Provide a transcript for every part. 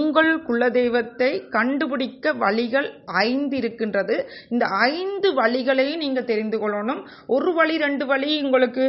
உங்கள் குலதெய்வத்தை கண்டுபிடிக்க வழிகள் ஐந்து இருக்கின்றது இந்த ஐந்து வழிகளையும் நீங்கள் தெரிந்து கொள்ளணும். ஒரு வழி ரெண்டு வழி உங்களுக்கு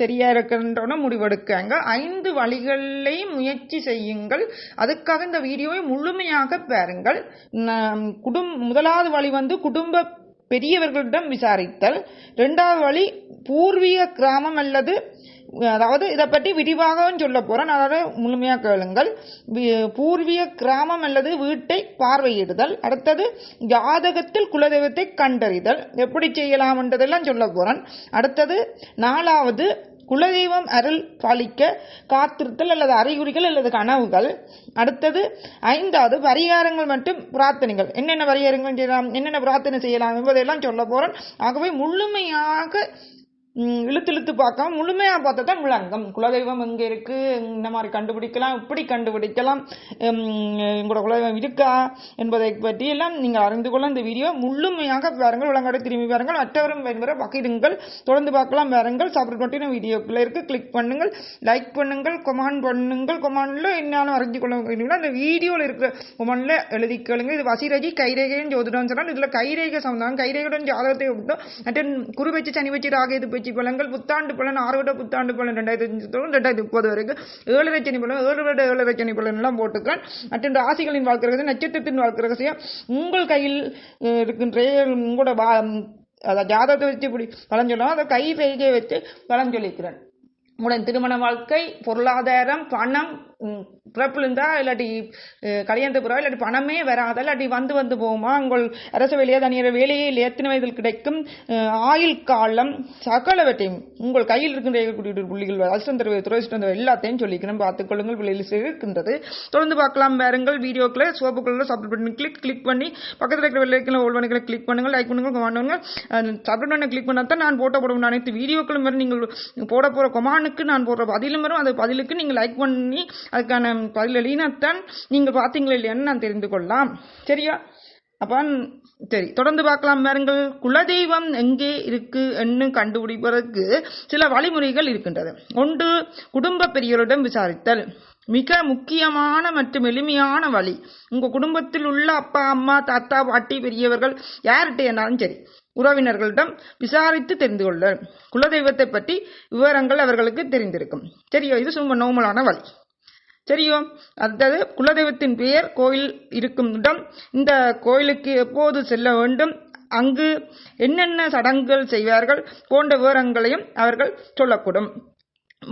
சரியாக இருக்கின்றன முடிவெடுக்காங்க. ஐந்து வழிகளையும் முயற்சி செய்யுங்கள். அதுக்காக இந்த வீடியோவை முழுமையாக பாருங்கள். நம் குடும் முதலாவது வழி வந்து குடும்ப பெரியவர்களிடம் விசாரித்தல். ரெண்டாவது வழி பூர்வீக கிராமம் அல்லது அதாவது இதை பற்றி விரிவாகவும் சொல்ல போகிறேன் அதாவது முழுமையாக கேளுங்கள். பூர்வீக கிராமம் அல்லது வீட்டை பார்வையிடுதல். அடுத்தது ஜாதகத்தில் குலதெய்வத்தை கண்டறிதல். எப்படி செய்யலாம் என்றதெல்லாம் சொல்ல போகிறேன் அடுத்தது நாலாவது குலதெய்வம் அருள் பாலிக்க காத்திருத்தல் அல்லது அறிகுறிகள் அல்லது கனவுகள். அடுத்தது ஐந்தாவது பரிகாரங்கள் மற்றும் பிரார்த்தனைகள். என்னென்ன பரிகாரங்கள் செய்யலாம் என்னென்ன பிரார்த்தனை செய்யலாம் என்பதையெல்லாம் சொல்ல போறேன் ஆகவே முழுமையாக இழுத்து இழுத்து பார்க்காம முழுமையாக பார்த்தா தான் விளங்கும். குலதெய்வம் எங்கே இருக்குது இந்த மாதிரி கண்டுபிடிக்கலாம் இப்படி கண்டுபிடிக்கலாம். உங்களோட குலதெய்வம் இருக்கா என்பதை பற்றி எல்லாம் நீங்கள் அறிந்து கொள்ள இந்த வீடியோ முழுமையாக பாருங்கள். விளங்காட திரும்பி பாருங்கள். மற்றவரும் பயன்பெற பகிருங்கள். தொடர்ந்து பார்க்கலாம் பாருங்கள். சாப்பிட்டு மட்டும் வீடியோக்குள்ளே இருக்குது கிளிக் பண்ணுங்கள். லைக் பண்ணுங்கள். கொமாண்ட் பண்ணுங்கள். கொமாண்டில் என்னாலும் அறிஞ்சு கொள்ள வேண்டும் அந்த வீடியோவில் இருக்கிற கொமாண்டில் எழுதி கேளுங்க. இது வசிரகி கைரேகையும் ஜோதிடம் சொன்னால் இதில் கைரேகை சம்மந்தம் கைரேகையுடன் ஜாதகத்தை விட்டோம் மற்ற குரு வச்சு சனி வச்சு ராகு இது பேச்சு பலன்கள் புத்தாண்டு பலன் ஆறு வருட புத்தாண்டு பலன் ரெண்டாயிரத்தி அஞ்சு தொடர்ந்து ரெண்டாயிரத்தி முப்பது வரைக்கும் ஏழு ரச்சனை பலன் ஏழு வருட ஏழு ரச்சனை பலன் எல்லாம் போட்டுக்கிறேன் மற்றும் ராசிகளின் வாழ்க்கை ரகசியம் நட்சத்திரத்தின் வாழ்க்கை ரகசியம் உங்கள் கையில் இருக்கின்ற உங்களோட வா- அதாவது ஜாதகத்தை வச்சு இப்படி பலன் சொல்லலாம் அதை கை ரேகையை வச்சு பலன் சொல்லிக்கிறேன் உடன் திருமண வாழ்க்கை பொருளாதாரம் பணம் ம், பிறப்புல இருந்தா இல்லாட்டி அஹ், கல்யாணத்துக்கு பிறகு இல்லாட்டி பணமே வராத. இல்லாட்டி வந்து வந்து போகுமா? உங்கள் அரசு வேலையா தனியார் வேலையே இல்லை. எத்தனை வயதில் கிடைக்கும்? ஆயுள் காலம் சகலவற்றையும் உங்கள் கையில் இருக்கின்ற புள்ளிகள் அதிர்ஷ்டம் தருவது துரதிஷ்டம் தருவது எல்லாத்தையும் சொல்லிக்கணும். பார்த்துக்கொள்ளுங்கள் விலையில் இருக்கின்றது தொடர்ந்து பார்க்கலாம். பாருங்கள் வீடியோக்களை சோப்புக்குள்ள சப்மிட் பண்ணி கிளிக் கிளிக் பண்ணி பக்கத்தில் இருக்கிற வெள்ளைக்கில் ஓல் வணிகளை கிளிக் பண்ணுங்கள். லைக் பண்ணுங்கள் கமெண்ட் பண்ணுங்கள். சப்ஸ்கிரைப் பண்ண கிளிக் பண்ணால் தான் நான் போட்ட போடுவேன் அனைத்து வீடியோக்களும் வரும். நீங்கள் போட போகிற கொமானுக்கு நான் போடுற பதிலும் வரும். அந்த பதிலுக்கு நீங்கள் லைக் பண்ணி அதுக்கான பதில் எழுதினாத்தான் நீங்கள் பார்த்தீங்களா இல்லையான்னு நான் தெரிந்து கொள்ளலாம். சரியா? அப்போ சரி தொடர்ந்து பார்க்கலாம் பாருங்கள். குலதெய்வம் எங்கே இருக்கு என்று கண்டுபிடிப்பதற்கு சில வழிமுறைகள் இருக்கின்றது. ஒன்று குடும்ப பெரியவரிடம் விசாரித்தல். மிக முக்கியமான மற்றும் எளிமையான வழி. உங்க குடும்பத்தில் உள்ள அப்பா அம்மா தாத்தா பாட்டி பெரியவர்கள் யார்கிட்ட என்னாலும் சரி உறவினர்களிடம் விசாரித்து தெரிந்து கொள்ளல். குலதெய்வத்தை பற்றி விவரங்கள் அவர்களுக்கு தெரிந்திருக்கும். சரியோ? இது சும்மா நோமலான வழி. சரியோ அதாவது குலதெய்வத்தின் பெயர் கோயில் இருக்கும் இடம். இந்த கோயிலுக்கு எப்போது செல்ல வேண்டும்? அங்கு என்னென்ன சடங்குகள் செய்வார்கள்? போன்ற விவரங்களையும் அவர்கள் சொல்லக்கூடும்.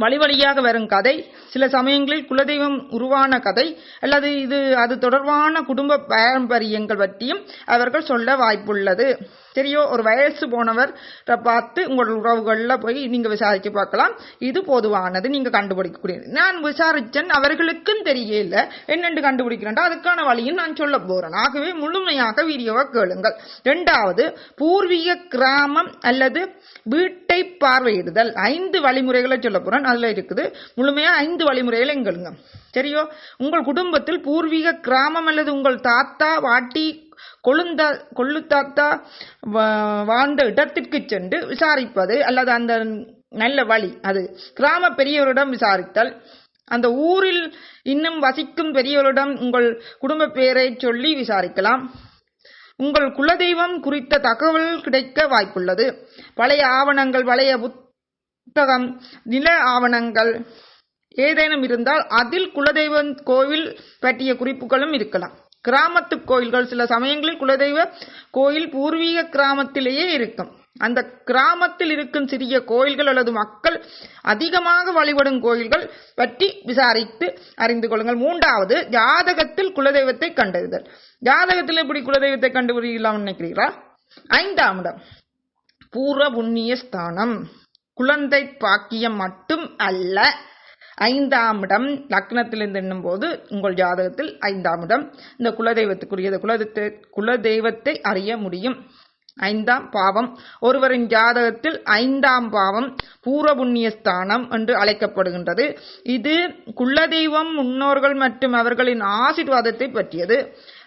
வழி வழியாக வரும் கதை சில சமயங்களில் குலதெய்வம் உருவான கதை அல்லது இது அது தொடர்பான குடும்ப பாரம்பரியங்கள் பற்றியும் அவர்கள் சொல்ல வாய்ப்புள்ளது. சரியோ ஒரு வயசு போனவர் பார்த்து உங்களோட உறவுகளில் போய் நீங்கள் விசாரிக்க பார்க்கலாம். இது பொதுவானது நீங்கள் கண்டுபிடிக்கக்கூடியது. நான் விசாரித்தேன் அவர்களுக்கும் தெரியல. என்னென்று கண்டுபிடிக்கிறேன் அதுக்கான வழியும் நான் சொல்ல போகிறேன் ஆகவே முழுமையாக வீடியோவை கேளுங்கள். ரெண்டாவது பூர்வீக கிராமம் அல்லது வீட்டை பார்வையிடுதல். ஐந்து வழிமுறைகளை சொல்ல போகிறேன் அதுல இருக்குது. முழுமையாக ஐந்து வழிமுறையில் எங்களுங்க. சரியோ? உங்கள் குடும்பத்தில் பூர்வீக கிராமம் அல்லது உங்கள் தாத்தா வாட்டி கொழுந்தா கொள்ளு தாத்தா வாழ்ந்த இடத்திற்கு சென்று விசாரிப்பது அல்லது அந்த நல்ல வழி அது. கிராம பெரியவரிடம் விசாரித்தல். அந்த ஊரில் இன்னும் வசிக்கும் பெரியவரிடம் உங்கள் குடும்ப பெயரை சொல்லி விசாரிக்கலாம். உங்கள் குலதெய்வம் குறித்த தகவல் கிடைக்க வாய்ப்புள்ளது. பழைய ஆவணங்கள் பழைய புத்தகம் நில ஆவணங்கள் ஏதேனும் இருந்தால் அதில் குலதெய்வம் கோவில் பற்றிய குறிப்புகளும் இருக்கலாம். கிராமத்து கோயில்கள் சில சமயங்களில் குலதெய்வ கோயில் பூர்வீக கிராமத்திலேயே இருக்கும். அந்த கிராமத்தில் இருக்கும் சிறிய கோயில்கள் அல்லது மக்கள் அதிகமாக வழிபடும் கோயில்கள் பற்றி விசாரித்து அறிந்து கொள்ளுங்கள். மூன்றாவது ஜாதகத்தில் குலதெய்வத்தை கண்டறிதல். ஜாதகத்தில் எப்படி குலதெய்வத்தை கண்டுபிடிக்கலாம்னு நினைக்கிறீர்களா? ஐந்தாம் இடம் பூர்வ புண்ணிய ஸ்தானம். குழந்தை பாக்கியம் மட்டும் அல்ல. ஐந்தாம் இடம் லக்னத்திலிருந்து எண்ணும் போது உங்கள் ஜாதகத்தில் ஐந்தாம் இடம். இந்த குலதெய்வத்துக்குரியது குலதெய்வத்தை குலதெய்வத்தை அறிய முடியும். ஐந்தாம் பாவம் ஒருவரின் ஜாதகத்தில் ஐந்தாம் பாவம் பூரபுண்ணிய ஸ்தானம் என்று அழைக்கப்படுகின்றது. இது குலதெய்வம் முன்னோர்கள் மற்றும் அவர்களின் ஆசிர்வாதத்தை பற்றியது.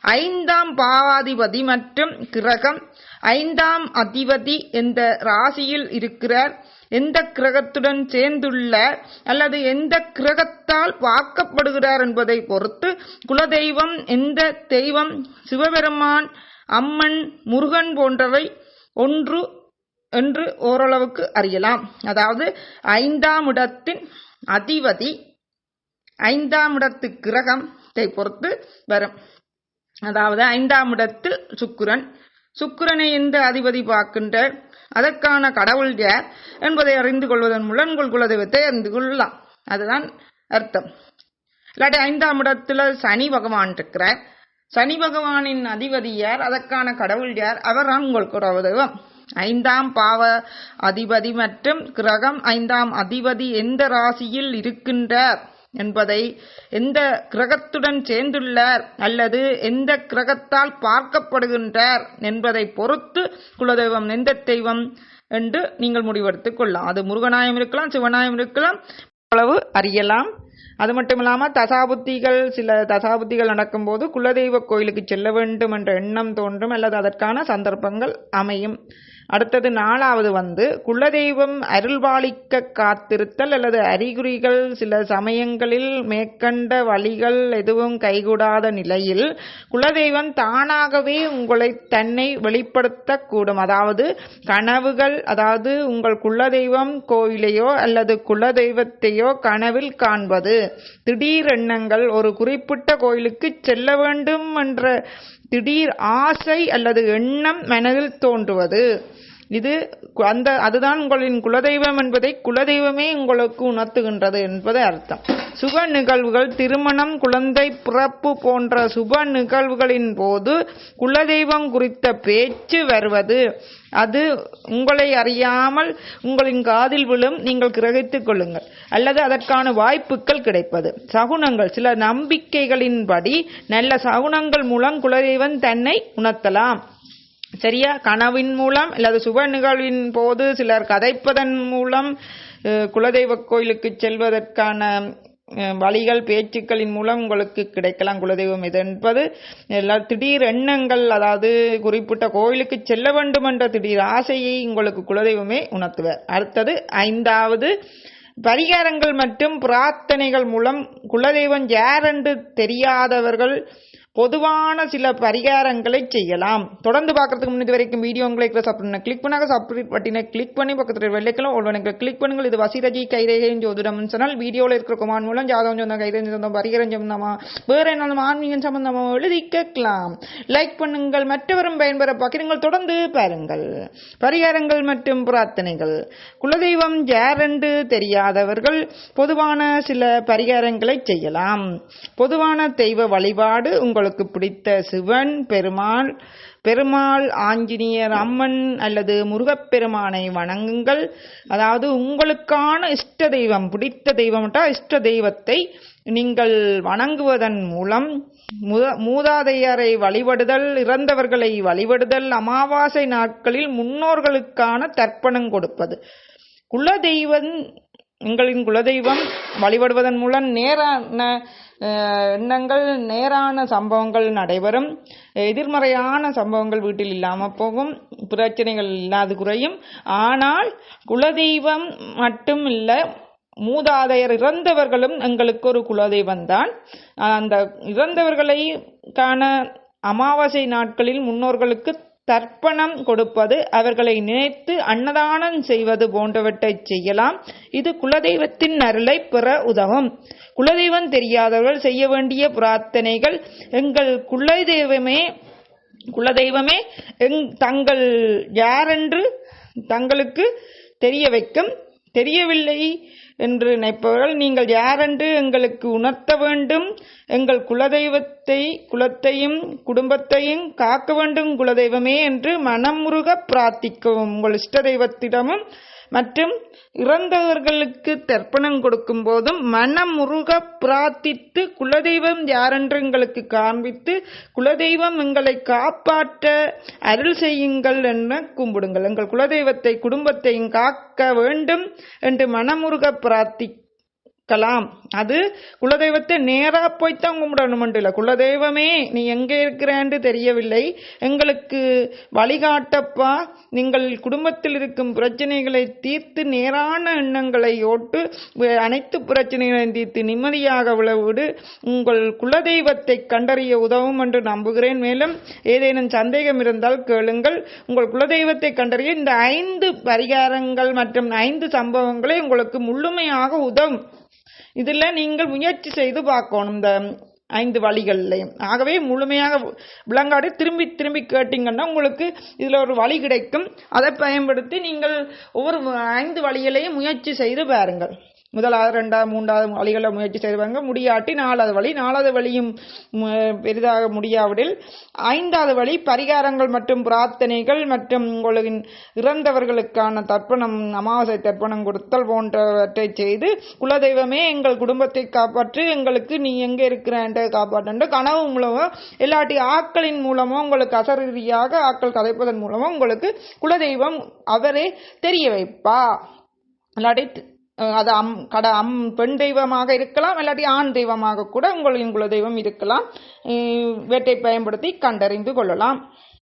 ஐந்தாம் பாவாதிபதி மற்றும் கிரகம் ஐந்தாம் அதிபதி எந்த ராசியில் இருக்கிறார். எந்த கிரகத்துடன் சேர்ந்துள்ளார் அல்லது எந்த கிரகத்தால் பார்க்கப்படுகிறார் என்பதை பொறுத்து குலதெய்வம் எந்த தெய்வம் சிவபெருமான் அம்மன் முருகன் போன்றவை ஒன்று என்று ஓரளவுக்கு அறியலாம். அதாவது ஐந்தாம் இடத்தின் அதிபதி ஐந்தாம் இடத்து கிரகத்தை பொறுத்து வரும். அதாவது ஐந்தாம் இடத்தில் சுக்கிரன் சுக்கிரனை எந்த அதிபதி பார்க்கின்ற அதற்கான கடவுள் யார் என்பதை அறிந்து கொள்வதன் மூலம் உங்கள் குலதெய்வத்தை அறிந்து கொள்ளலாம். அதுதான் அர்த்தம். இல்லாட்டி ஐந்தாம் இடத்துல சனி பகவான் இருக்கிறார். சனி பகவானின் அதிபதி யார்? அதற்கான கடவுள் யார்? அவர் தான் உங்கள் குலதெய்வம். ஐந்தாம் பாவ அதிபதி மற்றும் கிரகம் ஐந்தாம் அதிபதி எந்த ராசியில் இருக்கின்றார்? என்பதை எந்த கிரகத்துடன் சேர்ந்துள்ளார் அல்லது எந்த கிரகத்தால் பார்க்கப்படுகின்றார் என்பதை பொறுத்து குலதெய்வம் எந்த தெய்வம் என்று நீங்கள் முடிவெடுத்துக் கொள்ளலாம். அது முருகனாயம் இருக்கலாம் சிவனாயம் இருக்கலாம் அளவு அறியலாம். அது மட்டும் இல்லாமல் தசாபுத்திகள் சில தசாபுத்திகள் நடக்கும்போது குலதெய்வ கோயிலுக்கு செல்ல வேண்டும் என்ற எண்ணம் தோன்றும் அல்லது அதற்கான சந்தர்ப்பங்கள் அமையும். அடுத்தது நாலாவது வந்து குலதெய்வம் அருள்பாலிக்க காத்திருத்தல் அல்லது அறிகுறிகள் சில சமயங்களில் மேற்கண்ட வழிகள் எதுவும் கைகூடாத நிலையில் குலதெய்வம் தானாகவே உங்களை தன்னை வெளிப்படுத்தக்கூடும். அதாவது கனவுகள் அதாவது உங்கள் குலதெய்வம் கோயிலையோ அல்லது குலதெய்வத்தையோ கனவில் காண்பது. திடீர் எண்ணங்கள் ஒரு குறிப்பிட்ட கோயிலுக்கு செல்ல வேண்டும் என்ற திடீர் ஆசை அல்லது எண்ணம் மனதில் தோன்றுவது. இது அந்த அதுதான் உங்களின் குலதெய்வம் என்பதை குலதெய்வமே உங்களுக்கு உணர்த்துகின்றது என்பது அர்த்தம். சுப நிகழ்வுகள் திருமணம் குழந்தை பிறப்பு போன்ற சுப நிகழ்வுகளின் போது குலதெய்வம் குறித்த பேச்சு வருவது அது உங்களை அறியாமல் உங்களின் காதில் விழும் நீங்கள் கிரகித்துக் கொள்ளுங்கள். அல்லது அதற்கான வாய்ப்புகள் கிடைப்பது. சகுனங்கள் சில நம்பிக்கைகளின்படி நல்ல சகுனங்கள் மூலம் குலதெய்வம் தன்னை உணர்த்தலாம். சரியா? கனவின் மூலம் அல்லது சுப நிகழ்வின் போது சிலர் கதைப்பதன் மூலம் குலதெய்வ கோயிலுக்கு செல்வதற்கான வழிகள் பேச்சுக்களின் மூலம் உங்களுக்கு கிடைக்கலாம் குலதெய்வம் இது என்பது திடீர் எண்ணங்கள் அதாவது குறிப்பிட்ட கோயிலுக்கு செல்ல வேண்டும் என்ற திடீர் ஆசையை உங்களுக்கு குலதெய்வமே உணர்த்துவர். அடுத்தது ஐந்தாவது பரிகாரங்கள் மற்றும் பிரார்த்தனைகள் மூலம் குலதெய்வம் யார் என்று தெரியாதவர்கள் பொதுவான சில பரிகாரங்களை செய்யலாம். தொடர்ந்து பார்க்கறதுக்கு முன்னாடி வரைக்கும் வீடியோ உங்களை சப்ஸ்கிரைப் கிளிக் பண்ணாங்க சப்ஸ்கிரைப் பட்டினை கிளிக் பண்ணி பக்கத்தில் வெள்ளைக்கலாம் ஒன்று கிளிக் பண்ணுங்கள். இது வசிரஜி கைரேகையின் ஜோதிடம் சொன்னால் வீடியோவில் இருக்கிற குமான் மூலம் ஜாதகம் சொந்த கைரேஜ் சொந்தம் பரிகாரம் சொந்தமா வேற என்ன ஆன்மீகம் சம்பந்தமாக எழுதி கேட்கலாம். லைக் பண்ணுங்கள். மற்றவரும் பயன்பெற பகிருங்கள் தொடர்ந்து பாருங்கள். பரிகாரங்கள் மற்றும் பிரார்த்தனைகள். குலதெய்வம் யாரென்று தெரியாதவர்கள் பொதுவான சில பரிகாரங்களை செய்யலாம். பொதுவான தெய்வ வழிபாடு உங்கள் உங்களுக்கு பிடித்த சிவன் பெருமாள் பெருமாள் ஆஞ்சநேயர் அம்மன் அல்லது முருகப்பெருமானை வணங்குங்கள். அதாவது உங்களுக்கான இஷ்ட தெய்வம் பிடித்த தெய்வம்ட்டா இஷ்ட தெய்வத்தை நீங்கள் வணங்குவதன் மூலம் மூதாதையரை வழிபடுதல் இறந்தவர்களை வழிபடுதல் அமாவாசை நாட்களில் முன்னோர்களுக்கான தர்ப்பணம் கொடுப்பது. குலதெய்வம் எங்களின் குலதெய்வம் வழிபடுவதன் மூலம் நேரான எண்ணங்கள் நேரான சம்பவங்கள் நடைபெறும். எதிர்மறையான சம்பவங்கள் வீட்டில் இல்லாமல் போகும். பிரச்சனைகள் இல்லாது குறையும். ஆனால் குலதெய்வம் மட்டும் இல்லை மூதாதையர் இறந்தவர்களும் எங்களுக்கு ஒரு குலதெய்வம் தான். அந்த இறந்தவர்களை காண அமாவாசை நாட்களில் முன்னோர்களுக்கு தர்ப்பணம் கொடுப்பது அவர்களை நினைத்து அன்னதானம் செய்வது போன்றவற்றை செய்யலாம். இது குலதெய்வத்தின் அருளை பெற உதவும். குலதெய்வம் தெரியாதவர்கள் செய்ய வேண்டிய பிரார்த்தனைகள் எங்கள் குலதெய்வமே குலதெய்வமே எங் தங்கள் யாரென்று தங்களுக்கு தெரிய வைக்கும். தெரியவில்லை என்று நினைப்பவர்கள் நீங்கள் யாரென்று எங்களுக்கு உணர்த்த வேண்டும்? எங்கள் குலதெய்வத்தை குலத்தையும் குடும்பத்தையும் காக்க வேண்டும் குலதெய்வமே என்று மனமுருக பிரார்த்திக்கவும். உங்கள் இஷ்ட தெய்வத்திடமும் மற்றும் இறந்தவர்களுக்கு தர்ப்பணம் கொடுக்கும் போதும் மனமுருக பிரார்த்தித்து குலதெய்வம் யாரென்று எங்களுக்கு காண்பித்து குலதெய்வம் எங்களை காப்பாற்ற அருள் செய்யுங்கள் என கும்பிடுங்கள். எங்கள் குலதெய்வத்தை குடும்பத்தையும் காக்க வேண்டும் என்று மனமுருக பிரார்த்தி இருக்கலாம் அது குலதெய்வத்தை நேராக போய்த்தான் கும்பிடணும் இல்லை குலதெய்வமே நீ எங்கே இருக்கிறேன்னு தெரியவில்லை. எங்களுக்கு வழிகாட்டப்பா. நீங்கள் குடும்பத்தில் இருக்கும் பிரச்சனைகளை தீர்த்து நேரான எண்ணங்களை ஓட்டு அனைத்து பிரச்சனைகளையும் தீர்த்து நிம்மதியாக விளவிடு. உங்கள் குலதெய்வத்தை கண்டறிய உதவும் என்று நம்புகிறேன். மேலும் ஏதேனும் சந்தேகம் இருந்தால் கேளுங்கள். உங்கள் குலதெய்வத்தை கண்டறிய இந்த ஐந்து பரிகாரங்கள் மற்றும் ஐந்து சம்பவங்களை உங்களுக்கு முழுமையாக உதவும். இதில் நீங்கள் முயற்சி செய்து பார்க்கணும் இந்த ஐந்து வழிகள்லையும் ஆகவே முழுமையாக விலங்காடு திரும்பி திரும்பி கேட்டீங்கன்னா உங்களுக்கு இதில் ஒரு வழி கிடைக்கும். அதை பயன்படுத்தி நீங்கள் ஒவ்வொரு ஐந்து வழிகளையும் முயற்சி செய்து பாருங்கள். முதலாவது ரெண்டாவது மூன்றாவது வழிகளை முயற்சி செய்வாங்க. முடியாட்டி நாலாவது வழி. நாலாவது வழியும் பெரிதாக முடியாவிடில் ஐந்தாவது வழி பரிகாரங்கள் மற்றும் பிரார்த்தனைகள் மற்றும் உங்களின் இறந்தவர்களுக்கான தர்ப்பணம் அமாவாசை தர்ப்பணம் கொடுத்தல் போன்றவற்றை செய்து குலதெய்வமே எங்கள் குடும்பத்தை காப்பாற்று எங்களுக்கு நீ எங்கே இருக்கிறன்ற காப்பாற்று கனவு மூலமோ இல்லாட்டி ஆக்களின் மூலமோ உங்களுக்கு அசரீதியாக ஆக்கள் கதைப்பதன் மூலமோ உங்களுக்கு குலதெய்வம் அவரே தெரிய வைப்பா. இல்லாட்டி அது அம் கட அம் பெண் தெய்வமாக இருக்கலாம் இல்லாட்டி ஆண் தெய்வமாக கூட உங்களின் குலதெய்வம் இருக்கலாம். அஹ், இவற்றை பயன்படுத்தி கண்டறிந்து கொள்ளலாம்.